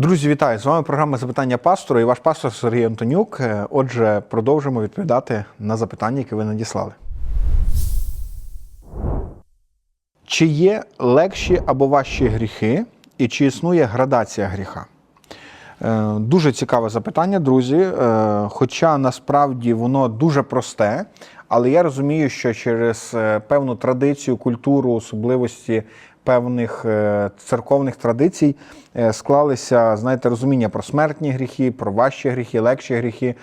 Друзі, вітаю! З вами програма Запитання пастора і ваш пастор Сергій Антонюк. Е, Отже, продовжимо відповідати на запитання, які ви надіслали. Чи є легші або важчі гріхи, і чи існує градація гріха? Е, Дуже цікаве запитання, друзі. Е, Хоча насправді воно дуже просте, але я розумію, що через певну традицію, культуру, особливості певних е, церковних традицій е, склалися, знаєте, розуміння про смертні гріхи, про важчі гріхи, легші гріхи,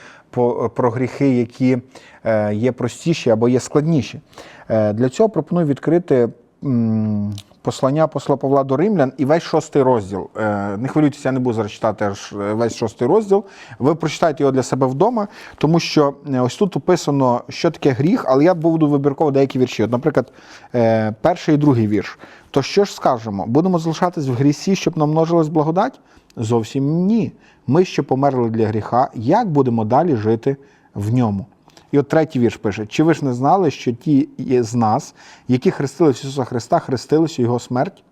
про гріхи, які е, є простіші або є складніші. Для цього пропоную відкрити послання апостола Павла до Римлян і весь шостий розділ. Е, Не хвилюйтеся, я не буду зараз читати е, весь шостий розділ. Ви прочитайте його для себе вдома, тому що е, ось тут описано, що таке гріх, але я буду вибірково деякі вірші. От, наприклад, перший і другий вірш. То що ж скажемо? Будемо залишатись в грісі, щоб намножилась благодать? Зовсім ні. Ми, що померли для гріха, як будемо далі жити в ньому? І от третій вірш пише: Чи ви ж не знали, що ті з нас, які хрестились Ісуса Христа, хрестились у Його смерть?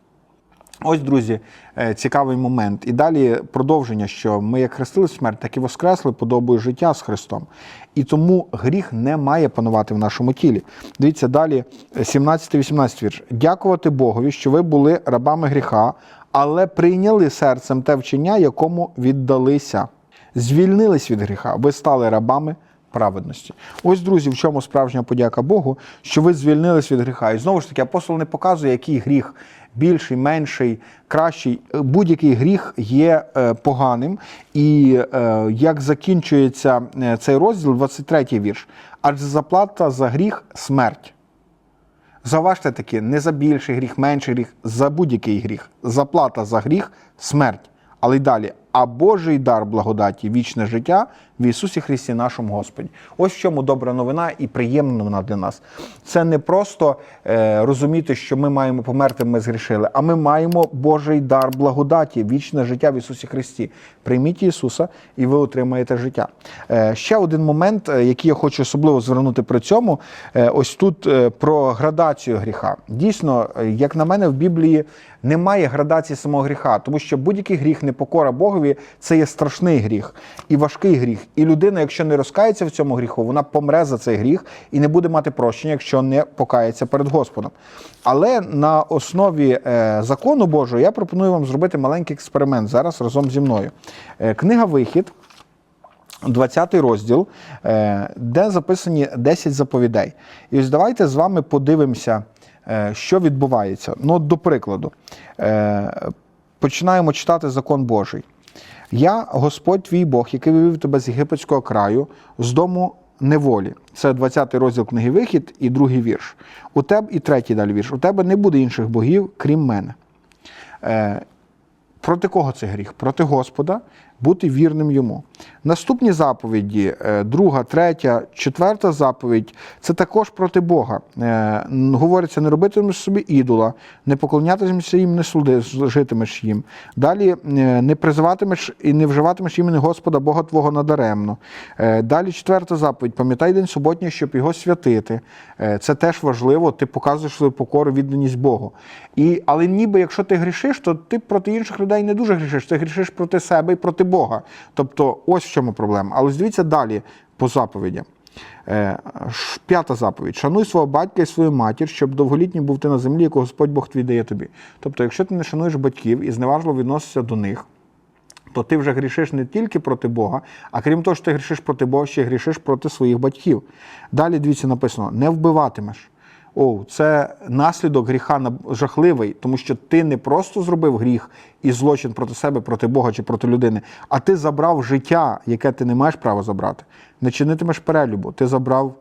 Ось, друзі, е, цікавий момент. І далі продовження, що ми як хрестили смерть, так і воскресли подобою життя з Христом. І тому гріх не має панувати в нашому тілі. Дивіться далі, 17-18 вірш. Дякувати Богові, що ви були рабами гріха, але прийняли серцем те вчення, якому віддалися. Звільнились від гріха, ви стали рабами праведності. Ось, друзі, в чому справжня подяка Богу, що ви звільнились від гріха. І знову ж таки, апостол не показує, який гріх більший, менший, кращий. Будь-який гріх є е, поганим. І е, як закінчується е, цей розділ, 23 вірш. Адже заплата за гріх смерть. Заважте таки, не за більший гріх, менший гріх, за будь-який гріх. Заплата за гріх смерть. Але й далі. А Божий дар благодаті, вічне життя в Ісусі Христі, нашому Господі. Ось в чому добра новина і приємна новина для нас. Це не просто е, розуміти, що ми маємо померти, ми згрішили, а ми маємо Божий дар благодаті, вічне життя в Ісусі Христі. Прийміть Ісуса, і ви отримаєте життя. Е, ще один момент, е, який я хочу особливо звернути при цьому, е, ось тут е, про градацію гріха. Дійсно, е, як на мене, в Біблії немає градації самого гріха, тому що будь-який гріх непокора Богові це є страшний гріх і важкий гріх. І людина, якщо не розкається в цьому гріху, вона помре за цей гріх і не буде мати прощення, якщо не покається перед Господом. Але на основі е, закону Божого я пропоную вам зробити маленький експеримент зараз разом зі мною. Е, книга Вихід. 20 розділ, е, де записані 10 заповідей. І ось давайте з вами подивимося, що відбувається. Ну, до прикладу, починаємо читати закон Божий. Я, Господь твій Бог, який вивів тебе з єгипетського краю, з дому неволі. Це 20 розділ книги Вихід і другий вірш. У тебе і третій далі вірш. У тебе не буде інших богів, крім мене. Е, Проти кого це гріх? Проти Господа, бути вірним йому. Наступні заповіді, е, друга, третя, четверта заповідь це також проти Бога. Е, Говориться, не робитимеш собі ідола, не поклонятимешся їм, не служитимеш їм. Далі е, не призиватимеш і не вживатимеш імені Господа Бога Твого надаремно. Далі четверта заповідь: пам'ятай день суботній, щоб його святити. Це теж важливо, ти показуєш свою покору, відданість Богу. І, але ніби якщо ти грішиш, то ти проти інших людей не дуже грішиш, ти грішиш проти себе і проти Бога. Тобто, ось в чому проблема. Але дивіться далі по заповідям. Е, П'ята заповідь: шануй свого батька і свою матір, щоб довголітній був ти на землі, яку Господь Бог твій дає тобі. Тобто, якщо ти не шануєш батьків і зневажливо відносишся до них, то ти вже грішиш не тільки проти Бога, а крім того, що ти грішиш проти Бога, ще грішиш проти своїх батьків. Далі дивіться, написано: не вбиватимеш. О, це наслідок гріха жахливий, тому що ти не просто зробив гріх і злочин проти себе, проти Бога чи проти людини, а ти забрав життя, яке ти не маєш права забрати. Не чинитимеш перелюбу, ти забрав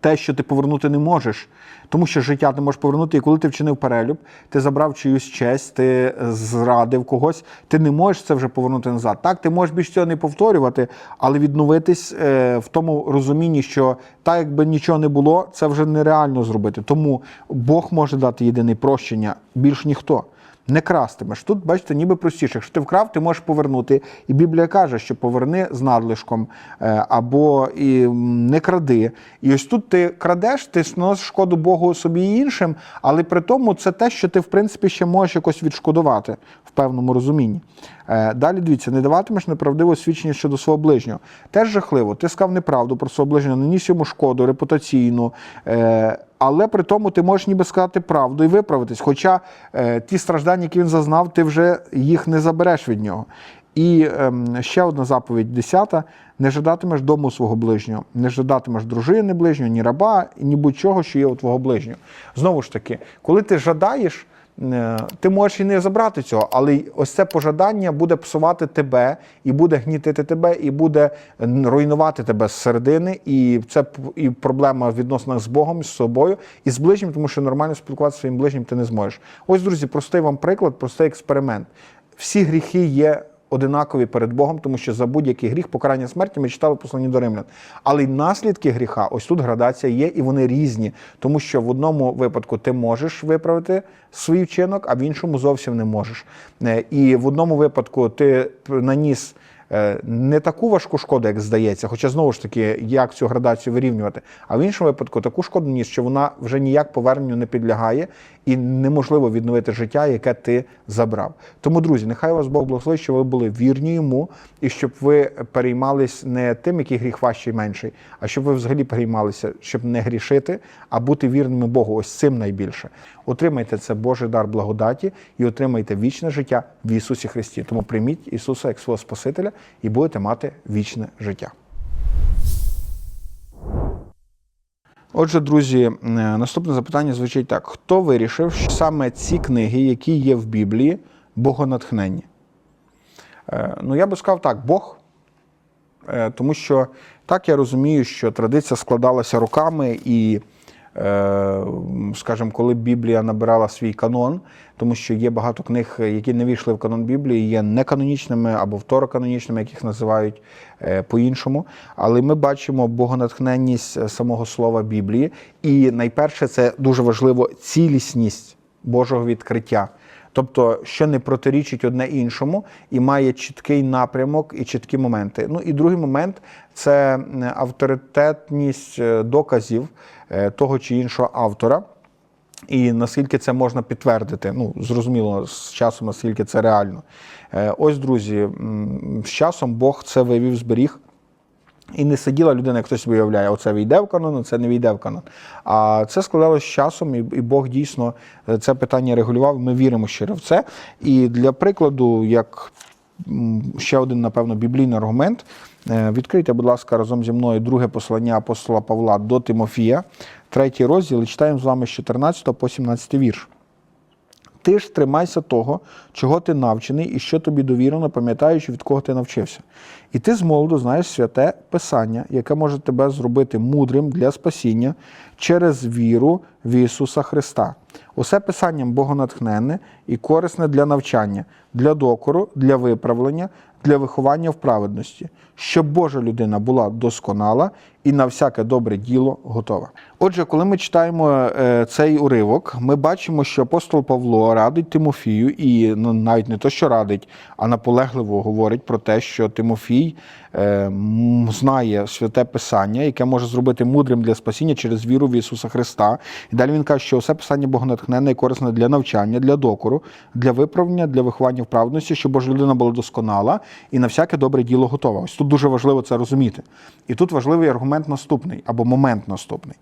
те, що ти повернути не можеш, тому що життя ти можеш повернути, і коли ти вчинив перелюб, ти забрав чиюсь честь, ти зрадив когось, ти не можеш це вже повернути назад. Так, ти можеш більш цього не повторювати, але відновитись е, в тому розумінні, що так, якби нічого не було, це вже нереально зробити. Тому Бог може дати єдине прощення, більш ніхто. Не крастимеш. Тут, бачите, ніби простіше. Якщо ти вкрав, ти можеш повернути. І Біблія каже, що поверни з надлишком е, або і не кради. І ось тут ти крадеш, ти наносиш шкоду Богу собі і іншим, але при тому це те, що ти, в принципі, ще можеш якось відшкодувати в певному розумінні. Е, Далі дивіться, не даватимеш неправдиве свідчення щодо свого ближнього. Теж жахливо. Ти сказав неправду про свого ближнього, наніс йому шкоду репутаційну. Але при тому ти можеш ніби сказати правду і виправитись. Хоча е, ті страждання, які він зазнав, ти вже їх не забереш від нього. І е, ще одна заповідь, десята: не жадатимеш дому свого ближнього, не жадатимеш дружини ближнього, ні раба, ні будь-чого, що є у твого ближнього. Знову ж таки, коли ти жадаєш. Е, Ти можеш і не забрати цього, але ось це пожадання буде псувати тебе, і буде гнітити тебе, і буде руйнувати тебе зсередини. І це і проблема в відносинах з Богом, з собою і з ближнім, тому що нормально спілкуватися зі своїм ближнім ти не зможеш. Ось, друзі, простий вам приклад, простий експеримент. Всі гріхи є одинакові перед Богом, тому що за будь-який гріх покарання смерті ми читали послані до римлян. Але й наслідки гріха, ось тут градація є, і вони різні, тому що в одному випадку ти можеш виправити свій вчинок, а в іншому зовсім не можеш. Е, І в одному випадку ти наніс. е, Не таку важку шкоду, як здається, хоча знову ж таки, як цю градацію вирівнювати, а в іншому випадку таку шкоду ніс, що вона вже ніяк поверненню не підлягає, і неможливо відновити життя, яке ти забрав. Тому, друзі, нехай вас Бог благословить, щоб ви були вірні йому, і щоб ви переймались не тим, який гріх важчий менший, а щоб ви взагалі переймалися, щоб не грішити, а бути вірними Богу. Ось цим найбільше. Отримайте це Божий дар благодаті і отримайте вічне життя в Ісусі Христі. Тому прийміть Ісуса як свого Спасителя і будете мати вічне життя. Отже, друзі, е, наступне запитання звучить так: хто вирішив, що саме ці книги, які є в Біблії, богонатхненні? Е, Ну, я би сказав так, Бог. Е, Тому що так я розумію, що традиція складалася роками, і, скажімо, коли Біблія набирала свій канон, тому що є багато книг, які не війшли в канон Біблії, є неканонічними або второканонічними, яких називають е, по-іншому. Але ми бачимо богонатхненність е, самого слова Біблії. І найперше, це дуже важливо цілісність Божого відкриття. Тобто, що не протирічить одне іншому і має чіткий напрямок і чіткі моменти. Ну і другий момент це е, авторитетність е, доказів е, того чи іншого автора. І наскільки це можна підтвердити, ну зрозуміло, з часом, наскільки це реально. Ось, друзі, з часом Бог це вивів, зберіг. І не сиділа людина, як хтось собі уявляє, оце війде в канон, це не війде в канон. А це складалося з часом, і, і Бог дійсно е, це питання регулював. Ми віримо щиро в це. І для прикладу, як ще один, напевно, біблійний аргумент. Е, Відкрийте, будь ласка, разом зі мною друге послання апостола Павла до Тимофія, третій розділ, і читаємо з вами з 14 по 17 вірш. Ти ж тримайся того, чого ти навчений і що тобі довірено, пам'ятаючи, від кого ти навчився. І ти з молоду знаєш святе Писання, яке може тебе зробити мудрим для спасіння через віру в Ісуса Христа. Усе писанням богонатхненне і корисне для навчання, для докору, для виправлення, для виховання в праведності, щоб Божа людина була досконала і на всяке добре діло готова. Отже, коли ми читаємо е, цей уривок, ми бачимо, що апостол Павло радить Тимофію, і ну, навіть не то, що радить, а наполегливо говорить про те, що Тимофій е, знає святе Писання, яке може зробити мудрим для спасіння через віру в Ісуса Христа. І далі він каже, що все писання богонатхненне і корисне для навчання, для докору, для виправлення, для виховання в праведності, щоб Божа людина була досконала і на всяке добре діло готова. Ось тут дуже важливо це розуміти. І тут важливий аргумент наступний або момент наступний.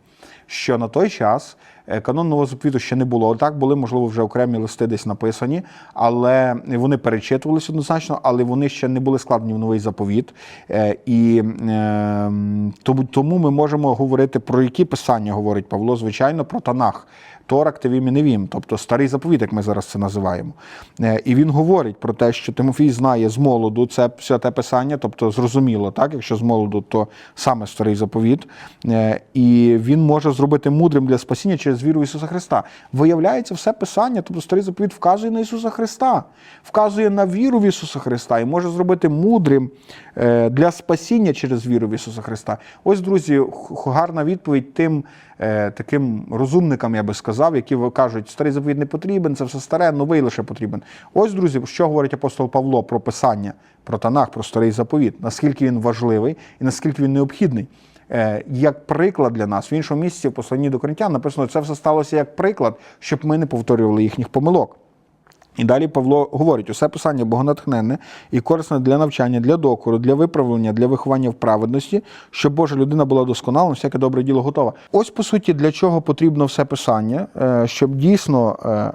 Що на той час е, канон нового заповіту ще не було. Так були, можливо, вже окремі листи десь написані, але вони перечитувалися однозначно, але вони ще не були складені в новий заповіт. Е, І е, тому, ми можемо говорити про які писання говорить Павло, звичайно, про Танах. Торак, Тевім і Невім, тобто старий заповіт, як ми зараз це називаємо. Е, І він говорить про те, що Тимофій знає з молоду це святе писання, тобто зрозуміло, так, якщо з молоду, то саме старий заповіт. І він може зробити мудрим для спасіння через через віру в Ісуса Христа. Виявляється, все Писання, тобто старий заповіт вказує на Ісуса Христа, вказує на віру в Ісуса Христа і може зробити мудрим е, для спасіння через віру в Ісуса Христа. Ось, друзі, гарна відповідь тим е, таким розумникам, я би сказав, які кажуть, старий заповіт не потрібен, це все старе, новий лише потрібен. Ось, друзі, що говорить апостол Павло про Писання, про Танах, про старий заповіт, наскільки він важливий і наскільки він необхідний. Е, Як приклад для нас в іншому місці в посланні до коринтян написано, це все сталося як приклад, щоб ми не повторювали їхніх помилок. І далі Павло говорить: усе писання богонатхненне і корисне для навчання, для докору, для виправлення, для виховання в праведності, щоб Божа людина була досконала, всяке добре діло готова. Ось по суті, для чого потрібно все писання, Е, щоб дійсно. е,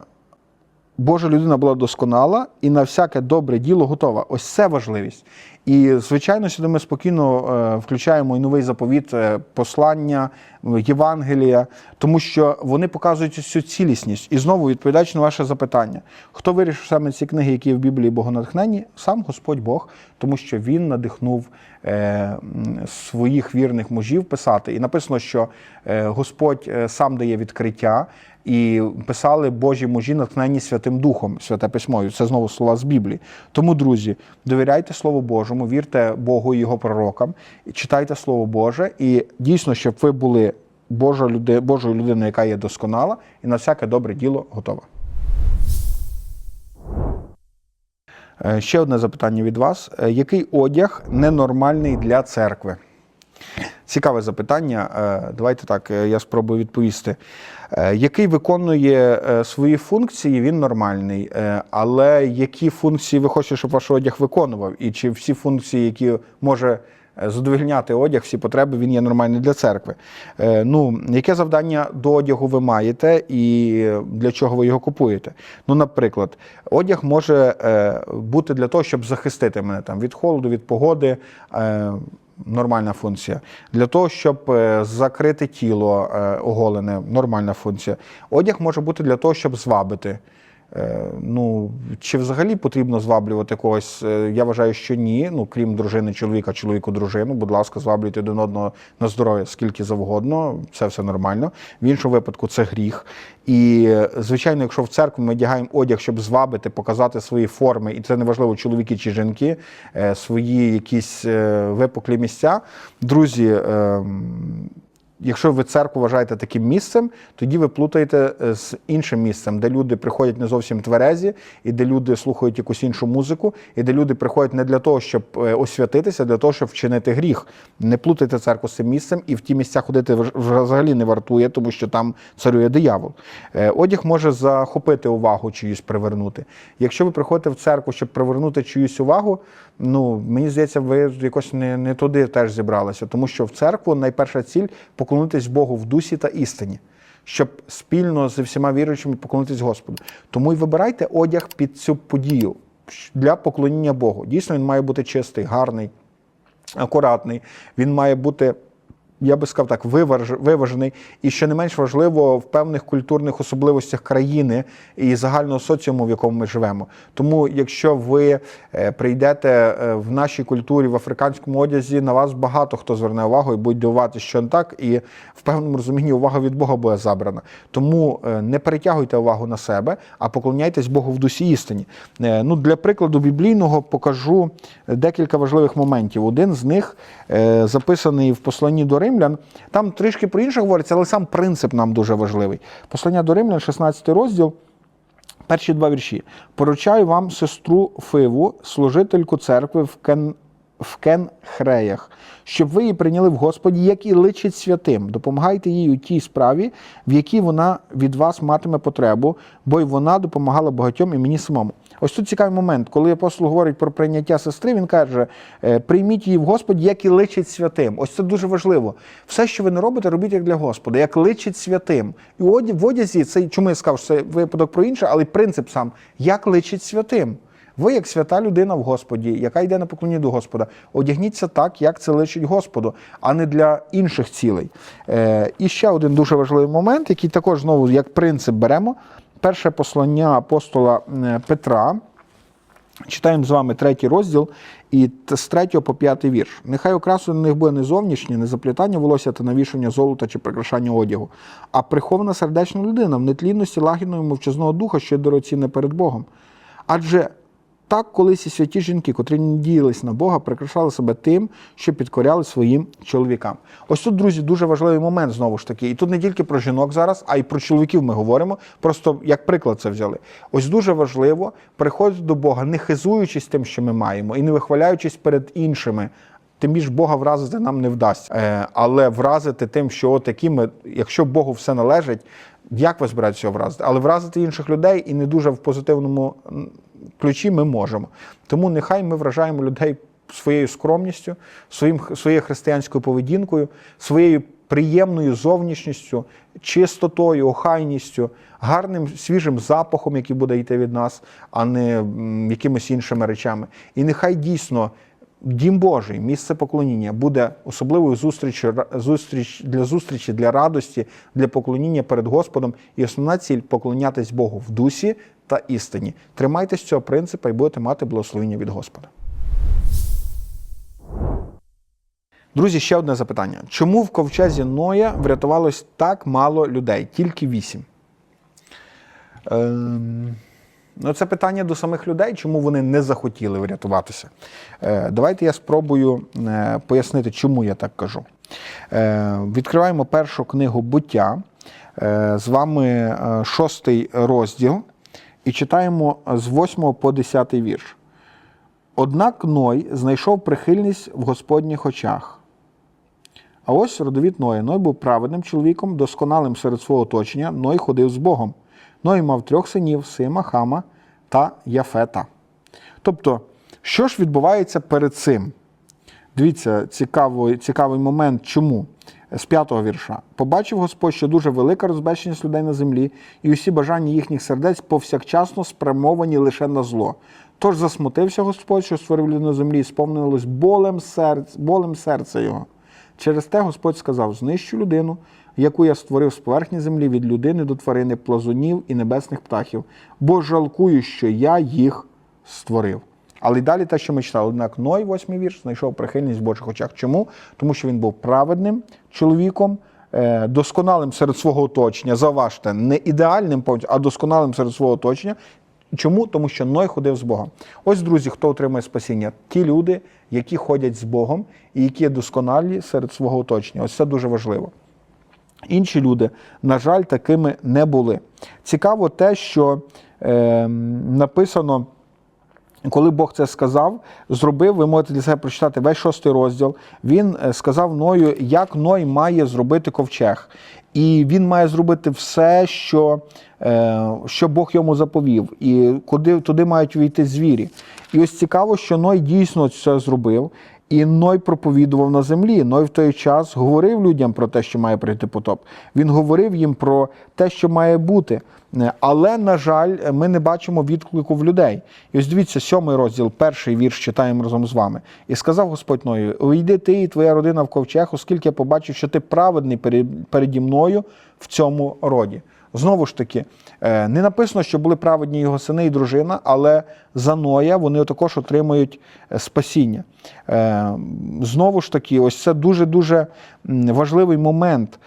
Божа людина була досконала і на всяке добре діло готова. Ось це важливість. І, звичайно, сюди ми спокійно е, включаємо і новий заповіт, е, послання, Євангелія, тому що вони показують цю цілісність. І знову відповідаючи на ваше запитання, хто вирішив саме ці книги, які в Біблії богонатхненні? Сам Господь Бог, тому що Він надихнув е, своїх вірних мужів писати. І написано, що Господь сам дає відкриття. І писали Божі мужі, натхнені Святим Духом, Святе Письмо. Це знову слова з Біблії. Тому, друзі, довіряйте Слову Божому, вірте Богу і його пророкам, читайте Слово Боже, і дійсно, щоб ви були Божою люди, Божою людиною, яка є досконала, і на всяке добре діло готова. Е, Ще одне запитання від вас: Е, який одяг ненормальний для церкви? Цікаве запитання. Е, Давайте так, е, я спробую відповісти. Е, Який виконує свої функції, він нормальний. Але які функції ви хочете, щоб ваш одяг виконував? І чи всі функції, які може задовільняти одяг, всі потреби, він є нормальний для церкви? Ну, яке завдання до одягу ви маєте і для чого ви його купуєте? Ну, наприклад, одяг може бути для того, щоб захистити мене там від холоду, від погоди. Нормальна функція. Для того, щоб е, закрити тіло е, оголене, нормальна функція. Одяг може бути для того, щоб звабити. Е, Ну, чи взагалі потрібно зваблювати когось? Е, Я вважаю, що ні. Ну, крім дружини, чоловіка, чоловіку, дружину. Будь ласка, зваблюйте один одного на здоров'я скільки завгодно, це все нормально. В іншому випадку це гріх. І, звичайно, якщо в церкву ми одягаємо одяг, щоб звабити, показати свої форми, і це неважливо, чоловіки чи жінки, е, свої якісь випуклі місця. Друзі, ем, Якщо ви церкву вважаєте таким місцем, тоді ви плутаєте е, з іншим місцем, де люди приходять не зовсім тверезі, і де люди слухають якусь іншу музику, і де люди приходять не для того, щоб е, освятитися, а для того, щоб вчинити гріх. Не плутайте церкву з цим місцем, і в ті місця ходити взагалі не вартує, тому що там царює диявол. Е, Одяг може захопити увагу чиюсь привернути. Якщо ви приходите в церкву, щоб привернути чиюсь увагу, ну мені здається, ви якось не, не туди теж зібралися, тому що в церкву найперша ціль поклонитись Богу в дусі та істині, щоб спільно з всіма віруючими поклонитись Господу. Тому й вибирайте одяг під цю подію для поклоніння Богу. Дійсно, він має бути чистий, гарний, акуратний. Він має бути. Я би сказав так, виваж- виважений, і що не менш важливо в певних культурних особливостях країни і загального соціуму, в якому ми живемо. Тому, якщо ви е, прийдете е, в нашій культурі в африканському одязі, на вас багато хто зверне увагу і буде дивуватися, що не так, і в певному розумінні увага від Бога буде забрана. Тому е, не перетягуйте увагу на себе, а поклоняйтесь Богу в дусі істині. Ну, для прикладу біблійного покажу декілька важливих моментів. Один з них записаний в посланні до Римлян. Там трішки про інше говориться, але сам принцип нам дуже важливий. Послання до Римлян, 16 розділ. Перші два вірші. Поручаю вам сестру Фиву, служительку церкви в Кен. В Кенхреях, щоб ви її прийняли в Господі, як і личить святим. Допомагайте їй у тій справі, в якій вона від вас матиме потребу, бо й вона допомагала багатьом і мені самому. Ось тут цікавий момент, коли апостол говорить про прийняття сестри, він каже: е, прийміть її в Господі, як і личить святим. Ось це дуже важливо. Все, що ви не робите, робіть як для Господа, як личить святим. І в в одязі це чому я сказав, що це випадок про інше, але принцип сам як личить святим. Ви, як свята людина в Господі, яка йде на поклоніння до Господа, одягніться так, як це личить Господу, а не для інших цілей. Е, і ще один дуже важливий момент, який також знову як принцип беремо. Перше послання апостола е, Петра. Читаємо з вами третій розділ і з третього по п'ятий вірш. Нехай окрасою на них буде не зовнішнє, не заплітання волосся та навішання золота чи прикрашання одягу, а прихована сердечна людина в нетлінності лагідного і мовчазного духа, що є дорогоцінне перед Богом. Адже так колись і святі жінки, котрі не діялись на Бога, прикрашали себе тим, що підкоряли своїм чоловікам. Ось тут, друзі, дуже важливий момент знову ж таки. І тут не тільки про жінок зараз, а й про чоловіків ми говоримо. Просто як приклад це взяли. Ось дуже важливо приходити до Бога, не хизуючись тим, що ми маємо, і не вихваляючись перед іншими. Тим більш Бога вразити нам не вдасться. Е, але вразити тим, що отакі ми, якщо Богу все належить, як ви збираєтеся вразити? Але вразити інших людей і не дуже в позитивному ключі ми можемо. Тому нехай ми вражаємо людей своєю скромністю, своїм, своєю християнською поведінкою, своєю приємною зовнішністю, чистотою, охайністю, гарним свіжим запахом, який буде йти від нас, а не якимись іншими речами. І нехай дійсно. Дім Божий, місце поклоніння буде особливою зустрічю зустріч для зустрічі, для радості, для поклоніння перед Господом. І основна ціль поклонятись Богу в дусі та істині. Тримайтесь цього принципу і будете мати благословення від Господа. Друзі, ще одне запитання: чому в ковчезі Ноя врятувалось так мало людей? Тільки вісім? Ем... Ну, це питання до самих людей, чому вони не захотіли врятуватися. Е, давайте я спробую е, пояснити, чому я так кажу. Е, відкриваємо першу книгу буття. З вами шостий розділ і читаємо з 8 по 10 вірш. Однак Ной знайшов прихильність в Господніх очах. А ось родовід Ноя. Ной був праведним чоловіком, досконалим серед свого оточення. Ной ходив з Богом. Ной мав трьох синів Сима, Хама та Яфета. Тобто, що ж відбувається перед цим? Дивіться, цікавий, цікавий момент. Чому? З п'ятого вірша. Побачив Господь, що дуже велика розбещеність людей на землі, і усі бажання їхніх сердець повсякчасно спрямовані лише на зло. Тож засмутився Господь, що створив людину на землі, і сповнилось болем, серць, болем серця його. Через те Господь сказав: знищу людину, яку я створив з поверхні землі від людини до тварини, плазунів і небесних птахів, бо жалкую, що я їх створив. Але й далі те, що ми читали, однак Ной, восьмий вірш, знайшов прихильність в Божих очах. Чому? Тому що він був праведним чоловіком, е, досконалим серед свого оточення. Заважте, не ідеальним, повністю, а досконалим серед свого оточення. Чому? Тому що Ной ходив з Богом. Ось, друзі, хто отримує спасіння? Ті люди, які ходять з Богом і які досконалі серед свого оточення. Ось це дуже важливо. Інші люди, на жаль, такими не були. Цікаво те, що е, написано. Коли Бог це сказав, зробив, ви можете для себе прочитати весь шостий розділ. Він е, сказав Ною, як Ной має зробити ковчег. І він має зробити все, що, е, що Бог йому заповів, і куди туди мають війти звірі. І ось цікаво, що Ной дійсно це зробив. І Ной проповідував на землі. Ной в той час говорив людям про те, що має прийти потоп. Він говорив їм про те, що має бути. Е, Але, на жаль, ми не бачимо відклику в людей. І ось дивіться, сьомий розділ, перший вірш читаємо разом з вами. І сказав Господь Ною: Увійди ти і твоя родина в ковчег, оскільки я побачив, що ти праведний перед- переді мною в цьому роді. Знову ж таки, е, не написано, що були праведні його сини і дружина, але за Ноя вони також отримують е, спасіння. Е, Знову ж таки, ось це дуже-дуже важливий момент.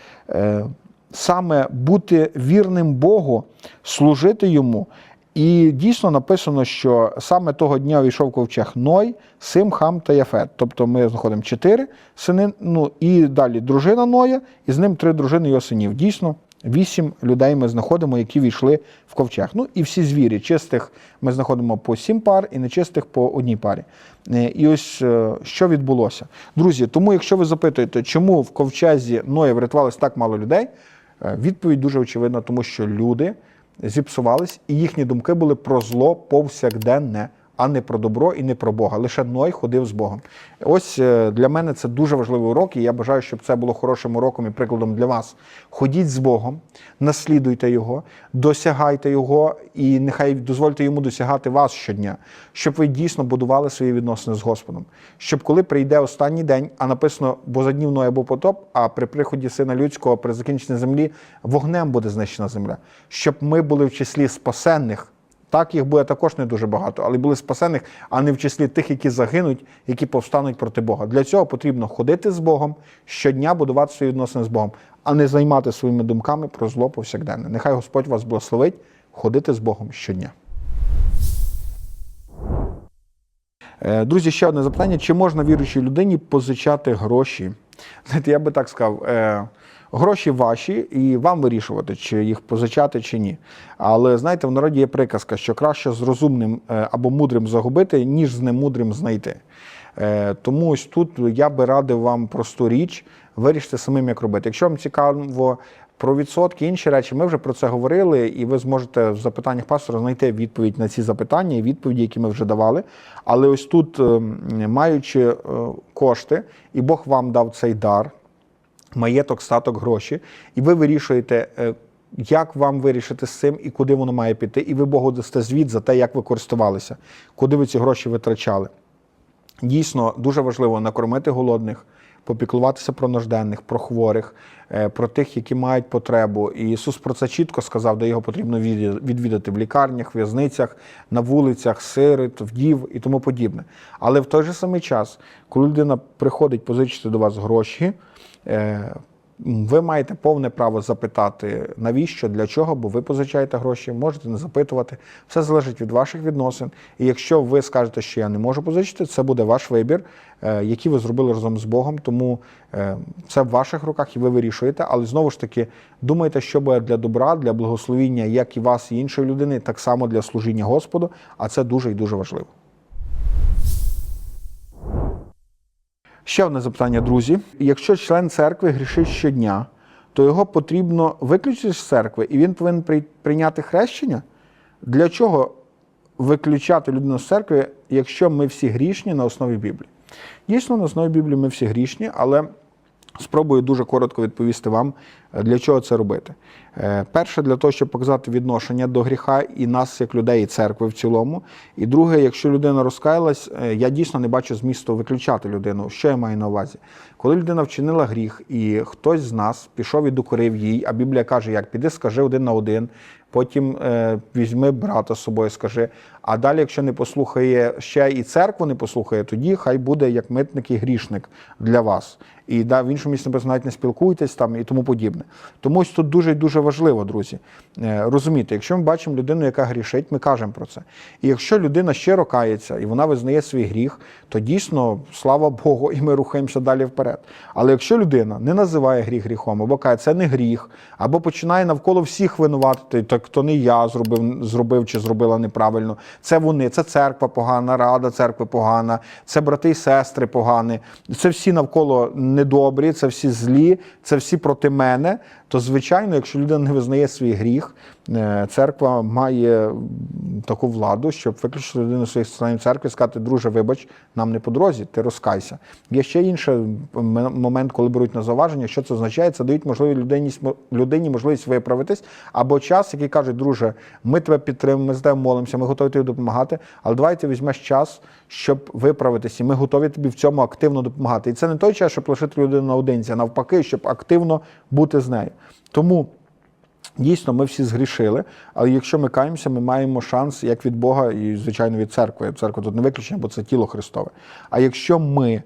Саме бути вірним Богу, служити йому. І дійсно написано, що саме того дня війшов ковчег Ной, Сим, Хам та Яфет. Тобто ми знаходимо чотири сини, ну і далі дружина Ноя, і з ним три дружини його синів. Дійсно, вісім людей ми знаходимо, які війшли в ковчег. Ну і всі звірі. Чистих ми знаходимо по сім пар і нечистих по одній парі. Е, І ось е, що відбулося. Друзі, тому якщо ви запитуєте, чому в ковчезі Ноя врятувалось так мало людей, е, відповідь дуже очевидна, тому що люди зіпсувались, і їхні думки були про зло повсякденне, а не про добро і не про Бога. Лише Ной ходив з Богом. Ось е, для мене це дуже важливий урок, і я бажаю, щоб це було хорошим уроком і прикладом для вас. Ходіть з Богом, наслідуйте Його, досягайте Його, і нехай дозвольте йому досягати вас щодня, щоб ви дійсно будували свої відносини з Господом. Щоб коли прийде останній день, а написано, бо за днів Ноя був потоп, а при приході сина людського, при закінченні землі, вогнем буде знищена земля, щоб ми були в числі спасенних Так, їх буде також не дуже багато, але були спасених, а не в числі тих, які загинуть, які повстануть проти Бога. Для цього потрібно ходити з Богом щодня, будувати свої відносини з Богом, а не займати своїми думками про зло повсякденне. Нехай Господь вас благословить ходити з Богом щодня. Е, Друзі, ще одне запитання: чи можна віруючій людині позичати гроші? Знаєте, я би так сказав. Гроші ваші, і вам вирішувати, чи їх позичати, чи ні. Але знаєте, в народі є приказка, що краще з розумним е, або мудрим загубити, ніж з немудрим знайти. Е, Тому ось тут я би радив вам просту річ вирішити самим, як робити. Якщо вам цікаво про відсотки, інші речі, ми вже про це говорили, і ви зможете в запитаннях пастора знайти відповідь на ці запитання і відповіді, які ми вже давали. Але ось тут, е, маючи е, кошти, і Бог вам дав цей дар, маєток, статок, гроші, і ви вирішуєте, е, як вам вирішити з цим і куди воно має піти, і ви Богу дасте звіт за те, як ви користувалися, куди ви ці гроші витрачали. Дійсно, дуже важливо накормити голодних, попіклуватися про нужденних, про хворих, е, про тих, які мають потребу. І Ісус про це чітко сказав, де його потрібно відвідати- в лікарнях, в'язницях, на вулицях, сирит, вдів і тому подібне. Але в той же самий час, коли людина приходить позичити до вас гроші, ви маєте повне право запитати, навіщо, для чого, бо ви позичаєте гроші, можете не запитувати. Все залежить від ваших відносин. І якщо ви скажете, що я не можу позичити, це буде ваш вибір, е, який ви зробили разом з Богом. Тому е, це в ваших руках і ви вирішуєте. Але знову ж таки, думайте, що буде для добра, для благословіння як і вас, і іншої людини, так само для служіння Господу. А це дуже і дуже важливо. Ще одне запитання, друзі. Якщо член церкви грішить щодня, то його потрібно виключити з церкви, і він повинен прийняти хрещення? Для чого виключати людину з церкви, якщо ми всі грішні на основі Біблії? Дійсно, на основі Біблії ми всі грішні, але спробую дуже коротко відповісти вам, е, для чого це робити. Е, Перше, для того, щоб показати відношення до гріха і нас, як людей, і церкви в цілому. І друге, якщо людина розкаялась, е, я дійсно не бачу змісту виключати людину. Що я маю на увазі? Коли людина вчинила гріх, і хтось з нас пішов і докорив їй, а Біблія каже, як піди, скажи один на один, потім е, візьми брата з собою, скажи. А далі, якщо не послухає ще і церкву не послухає, тоді хай буде як митник і грішник для вас. І да, в іншому місці написано, навіть не спілкуйтесь там і тому подібне. Тому ось тут дуже дуже важливо, друзі, е, розуміти, якщо ми бачимо людину, яка грішить, ми кажемо про це. І якщо людина щиро кається і вона визнає свій гріх, то дійсно слава Богу, і ми рухаємося далі вперед. Але якщо людина не називає гріх гріхом, або каже, це не гріх, або починає навколо всіх винуватити, так то не я зробив, зробив чи зробила неправильно, це вони, це церква погана, рада церкви погана, це брати і сестри погані, це всі навколо недобрі, це всі злі, це всі проти мене. То, звичайно, якщо людина не визнає свій гріх, е, церква має таку владу, щоб виключити людину своїх членів церкви і сказати, друже, вибач, нам не по дорозі, ти розкайся. Є ще інший момент, коли беруть на зауваження, що це означає, це дають можливість людині, людині можливість виправитись, або час, який кажуть, друже, ми тебе підтримуємо, ми з тебе молимося, ми готові тобі допомагати, але давай ти візьмеш час, щоб виправитись, і ми готові тобі в цьому активно допомагати. І це не той час, щоб лишити людину наодинці, а навпаки, щоб активно бути з нею. Тому Дійсно, ми всі згрішили, але якщо ми каємося, ми маємо шанс як від Бога і, звичайно, від церкви. Церква тут не виключення, бо це тіло Христове. А якщо ми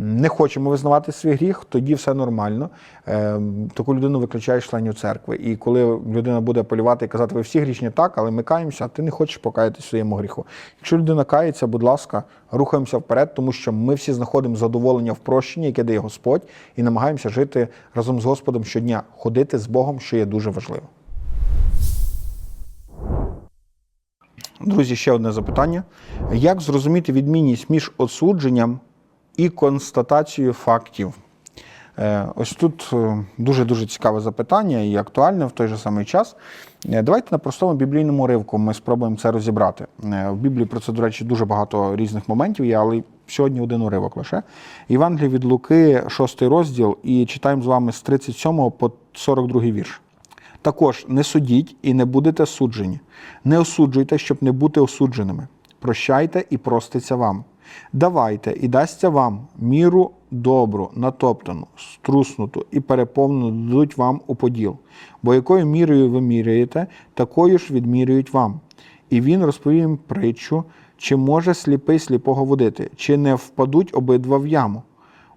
не хочемо визнавати свій гріх, тоді все нормально. Е, таку людину виключаєш з членів церкви. І коли людина буде полювати і казати, ви всі грішні так, але ми каємося, а ти не хочеш покаятися своєму гріху. Якщо людина кається, будь ласка, рухаємося вперед, тому що ми всі знаходимо задоволення в прощенні, яке дає Господь, і намагаємося жити разом з Господом щодня, ходити з Богом, що є дуже важливо. Друзі, ще одне запитання. Як зрозуміти відмінність між осудженням і констатацією фактів? Е, Ось тут дуже-дуже цікаве запитання і актуальне в той же самий час. Е, Давайте на простому біблійному ривку ми спробуємо це розібрати. Е, В Біблії про це, до речі, дуже багато різних моментів є, але сьогодні один уривок лише. Євангелія від Луки, 6 розділ, і читаємо з вами з 37 по 42 вірш. Також не судіть і не будете суджені. Не осуджуйте, щоб не бути осудженими. Прощайте і проститься вам. Давайте і дасться вам міру добру, натоптану, струснуту і переповнену дадуть вам у поділ. Бо якою мірою ви міряєте, такою ж відмірюють вам. І він розповів притчу, чи може сліпий сліпого водити, чи не впадуть обидва в яму.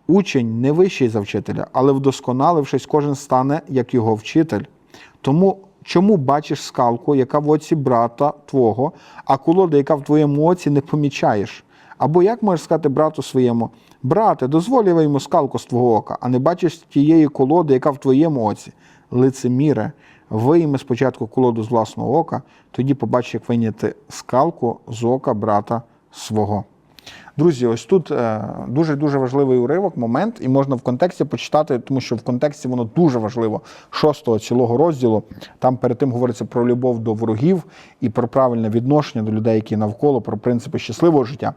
Учень не вищий за вчителя, але вдосконалившись, кожен стане, як його вчитель. Тому чому бачиш скалку, яка в оці брата твого, а колода, яка в твоєму оці, не помічаєш? Або як можеш сказати брату своєму, брате, дозволь я йому скалку з твого ока, а не бачиш тієї колоди, яка в твоєму оці? Лицеміре, вийми спочатку колоду з власного ока, тоді побачиш, як вийняти скалку з ока брата свого. Друзі, ось тут е, дуже дуже важливий уривок, момент, і можна в контексті почитати, тому що в контексті воно дуже важливо шостого цілого розділу. Там перед тим говориться про любов до ворогів і про правильне відношення до людей, які навколо, про принципи щасливого життя.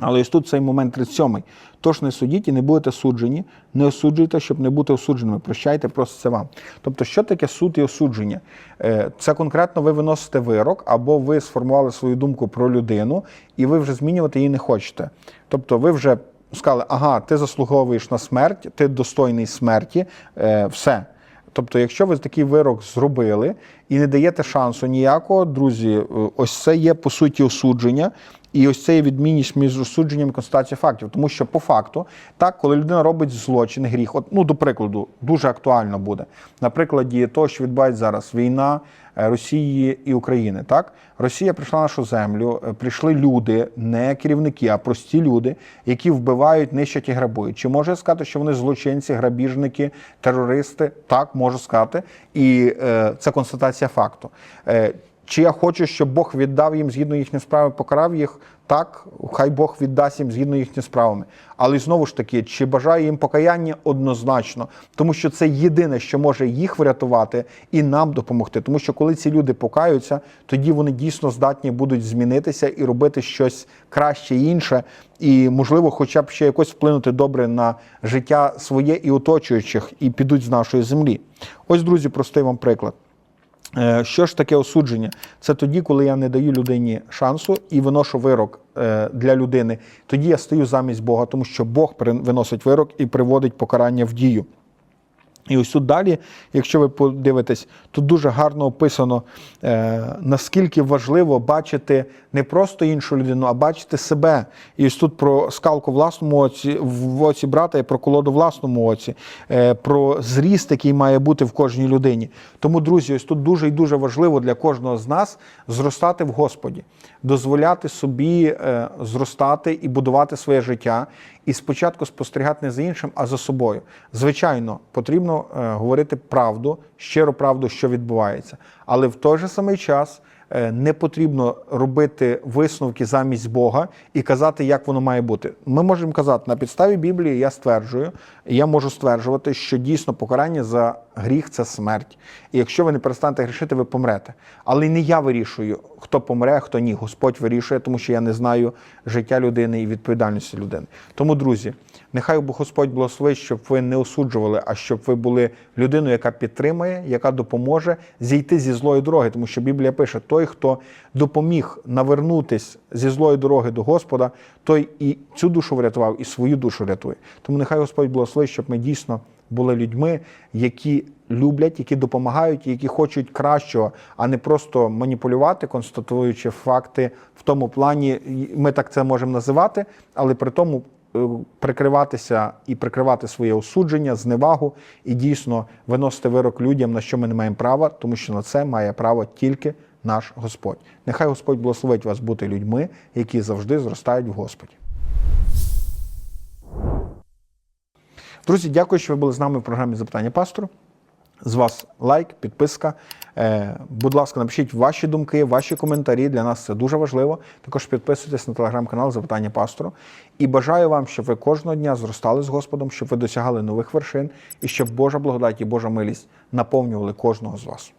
Але ось тут цей момент 37. Тож не судіть і не будете суджені, не осуджуйте, щоб не бути осудженими. Прощайте, просто це вам. Тобто, що таке суд і осудження? Е, Це конкретно ви виносите вирок, або ви сформували свою думку про людину, і ви вже змінювати її не хочете. Тобто, ви вже сказали, ага, ти заслуговуєш на смерть, ти достойний смерті, е, все. Тобто, якщо ви такий вирок зробили і не даєте шансу ніякого, друзі, е, ось це є по суті осудження. І ось це є відмінність між осудженням і констатацією фактів. Тому що по факту, так, коли людина робить злочин, гріх, от, ну, до прикладу, дуже актуально буде. На прикладі того, що відбувається зараз війна е, Росії і України. Так, Росія прийшла на нашу землю, е, прийшли люди, не керівники, а прості люди, які вбивають, нищать і грабують. Чи може сказати, що вони злочинці, грабіжники, терористи? Так, можу сказати. І е, це констатація факту. Е, чи я хочу, щоб Бог віддав їм згідно їхньої справи, покарав їх? Так, хай Бог віддасть їм згідно їхніми справами. Але знову ж таки, чи бажаю їм покаяння однозначно, тому що це єдине, що може їх врятувати і нам допомогти. Тому що коли ці люди покаються, тоді вони дійсно здатні будуть змінитися і робити щось краще інше, і можливо, хоча б ще якось вплинути добре на життя своє і оточуючих, і підуть з нашої землі. Ось, друзі, простий вам приклад. Е, Що ж таке осудження? Це тоді, коли я не даю людині шансу і виношу вирок е, для людини. Тоді я стою замість Бога, тому що Бог виносить вирок і приводить покарання в дію. І ось тут далі, якщо ви подивитесь, тут дуже гарно описано, е, наскільки важливо бачити не просто іншу людину, а бачити себе. І ось тут про скалку власному оці, в оці брата і про колоду власному оці, е, про зріст, який має бути в кожній людині. Тому, друзі, ось тут дуже і дуже важливо для кожного з нас зростати в Господі, дозволяти собі е, зростати і будувати своє життя. І спочатку спостерігати не за іншим, а за собою. Звичайно, потрібно е, говорити правду, щиру правду, що відбувається. Але в той же самий час не потрібно робити висновки замість Бога і казати, як воно має бути. Ми можемо казати на підставі Біблії, я стверджую, я можу стверджувати, що дійсно покарання за гріх це смерть. І якщо ви не перестанете грішити, ви помрете. Але не я вирішую, хто помре, хто ні. Господь вирішує, тому що я не знаю життя людини і відповідальності людини. Тому, друзі, нехай Бог Господь благословить, щоб ви не осуджували, а щоб ви були людиною, яка підтримує, яка допоможе зійти зі злої дороги. Тому що Біблія пише: той, хто допоміг навернутись зі злої дороги до Господа, той і цю душу врятував, і свою душу рятує. Тому нехай Господь благословить, щоб ми дійсно були людьми, які люблять, які допомагають, які хочуть кращого, а не просто маніпулювати, констатуючи факти в тому плані, ми так це можемо називати, але при тому прикриватися і прикривати своє осудження, зневагу і дійсно виносити вирок людям, на що ми не маємо права, тому що на це має право тільки наш Господь. Нехай Господь благословить вас бути людьми, які завжди зростають в Господі. Друзі, дякую, що ви були з нами в програмі Запитання пастору. З вас лайк, підписка. Е, будь ласка, напишіть ваші думки, ваші коментарі. Для нас це дуже важливо. Також підписуйтесь на телеграм-канал Запитання пастору. І бажаю вам, щоб ви кожного дня зростали з Господом, щоб ви досягали нових вершин і щоб Божа благодать і Божа милість наповнювали кожного з вас.